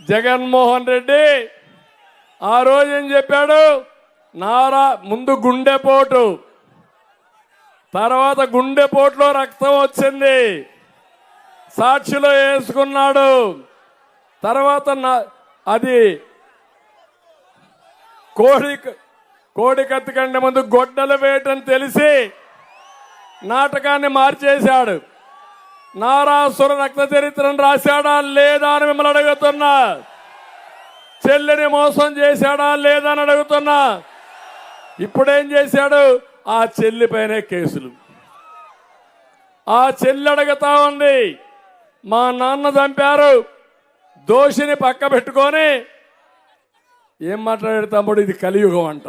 జగన్మోహన్ రెడ్డి ఆ రోజు ఏం చెప్పాడు? నారా ముందు గుండెపోటు తర్వాత గుండెపోటులో రక్తం వచ్చింది. సాక్షిలో వేసుకున్నాడు. తర్వాత అది కోడి కోడి కత్తి కంటే ముందు గొడ్డలు వేయటం తెలిసి నాటకాన్ని మార్చేశాడు. నారాసుర రక్త చరిత్రను రాశాడా లేదా అని మిమ్మల్ని అడుగుతున్నా. చెల్లిని మోసం చేశాడా లేదా అని అడుగుతున్నా. ఇప్పుడేం చేశాడు? ఆ చెల్లి పైనే కేసులు. ఆ చెల్లి అడుగుతా ఉంది. మా నాన్న చంపారు. దోషిని పక్క పెట్టుకొని. ఏం మాట్లాడాడు తమ్ముడు? ఇది కలియుగం అంట.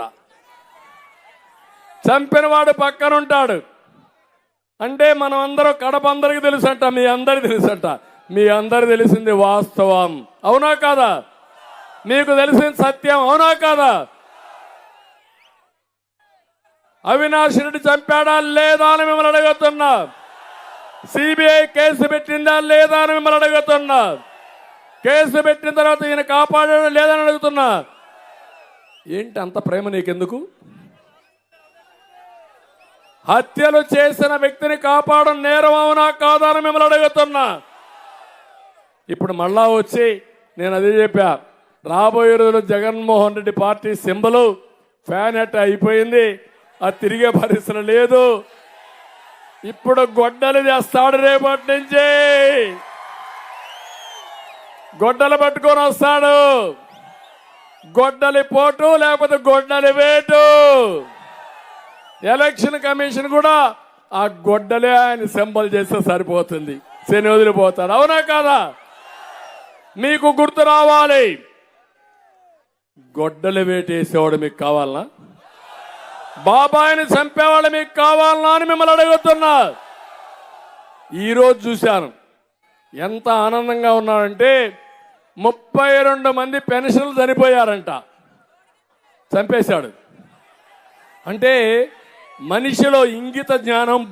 చంపినవాడు పక్కనుంటాడు. అంటే మనం అందరూ కడప అందరికి తెలుసంట మీ అందరికి తెలుసంట. మీ అందరి తెలిసింది వాస్తవం. అవునా కాదా? మీకు తెలిసింది సత్యం అవునా కాదా? అవినాష్ రెడ్డి చంపాడా లేదా అని మిమ్మల్ని అడుగుతున్నా. సిబిఐ కేసు పెట్టిందా లేదా అని మిమ్మల్ని అడుగుతున్నా. కేసు పెట్టిన తర్వాత ఈయన కాపాడాడా లేదని అడుగుతున్నా. ఏంటి అంత ప్రేమ నీకెందుకు? హత్యలు చేసిన వ్యక్తిని కాపాడడం నేరం అవునా కాదా మిమ్మల్ని అడుగుతున్నా. ఇప్పుడు మళ్ళా వచ్చి నేను అదే చెప్పా. రాబోయే రోజులు Jaganmohan Reddy party symbol fan at అయిపోయింది? అది తిరిగే పరిస్థితి లేదు. ఇప్పుడు గొడ్డలు చేస్తాడు రేపటి నుంచి. గొడ్డలు పట్టుకొని వస్తాడు. గొడ్డలి పోటు లేకపోతే గొడ్డలి వేటు. ఎలక్షన్ కమిషన్ కూడా ఆ గొడ్డలే ఆయన సింబల్ చేస్తే సరిపోతుంది. శని వదిలిపోతాడు. అవునా కాదా? మీకు గుర్తు రావాలి. గొడ్డలు వేటేసేవాడు మీకు కావాలనా? బాబాయిని చంపేవాళ్ళు మీకు కావాలనా అని మిమ్మల్ని అడుగుతున్నా. ఈరోజు చూశాను. ఎంత ఆనందంగా ఉన్నాడంటే ముప్పై రెండు మంది పెన్షన్లు చనిపోయారంట. చంపేశాడు. అంటే మనిషిలో ఇంగిత జ్ఞానం